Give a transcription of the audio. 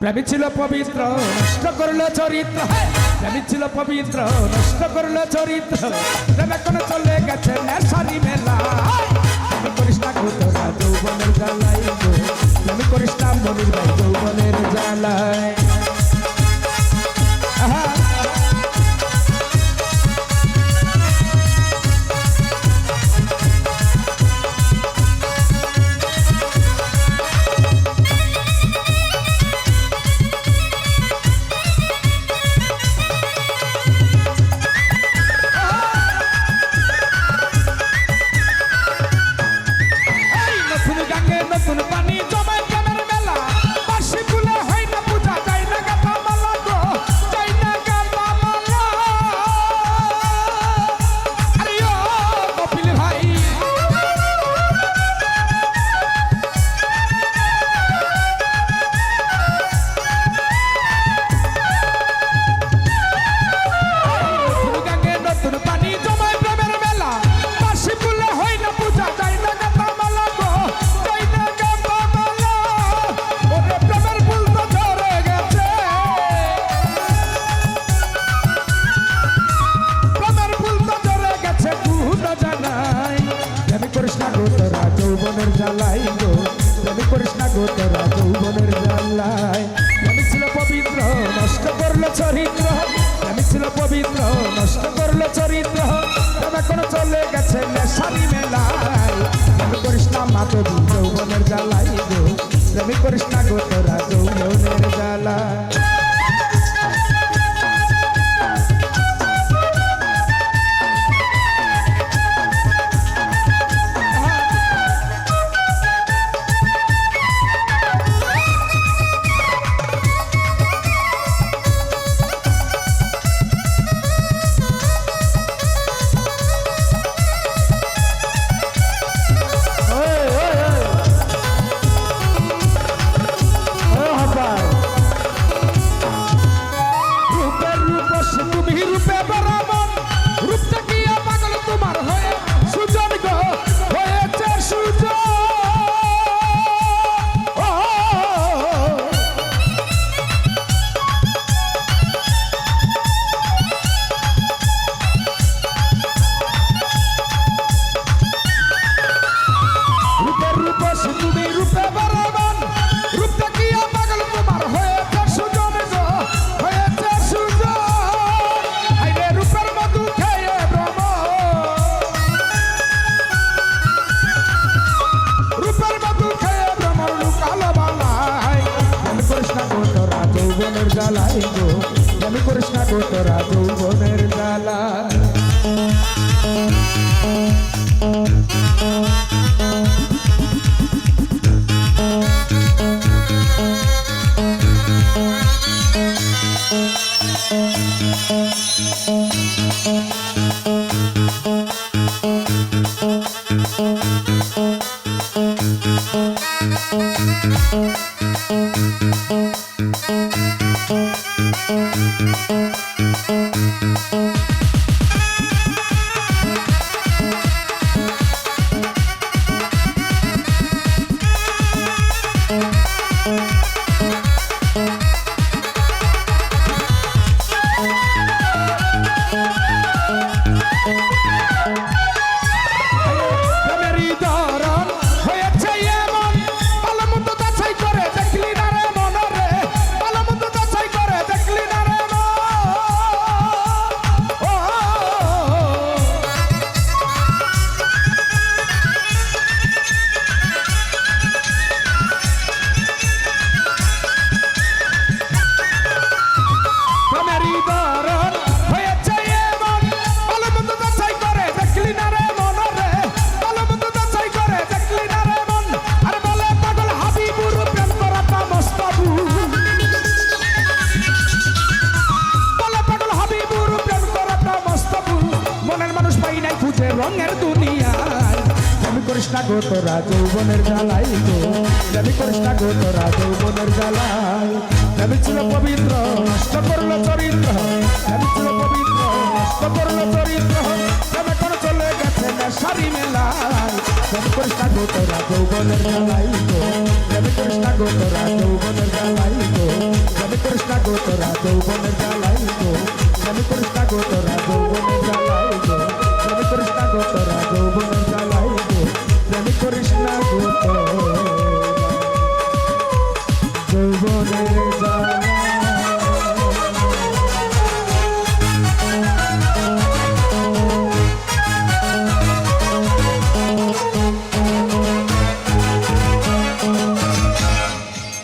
প্রেমী ছিল পবিত্র, নষ্ট করল চরিত্র। প্রেমী ছিল পবিত্র, নষ্ট করল চরিত্র। প্রেম এখন চলে গেছে নেশারি মেলা। প্রেমী করিস না গো যৌবনের জ্বালাই গো করিস না মনির যৌবনের জ্বালায়। যৌবনের জ্বালাই গো। প্রেমী করিস না গো তোরা যৌবনের জ্বালাই। প্রেমী ছিল পবিত্র, নষ্ট করল চরিত্র। প্রেমী ছিল পবিত্র, নষ্ট করল চরিত্র। প্রেম এখন চলে গেছে নেশারি মেলায়। প্রেমী করিস না মাতো যৌবনের জ্বালাই গো। প্রেমী করিস না গো তোরা যৌবনের জ্বালায় যৌবনের জ্বালাই গো। আমি করিস না গো তোরা যৌবনের জ্বালাই প্রেমেরই রঙের দুনিয়ায়। আমি করিস না গো তোরা যৌবনের জ্বালাই গো আমি করিস না গো তোরা যৌবনের জ্বালাই আমি ছিল পবিত্র, নষ্ট করল চরিত্র। আমি ছিল পবিত্র, নষ্ট করল চরিত্র। তবে কোন চলে গেছে নেশারি মেলায়। আমি করিস না গো তোরা যৌবনের জ্বালাই গো আমি করিস না গো তোরা যৌবনের জ্বালাই গো গো তোরা যৌবনের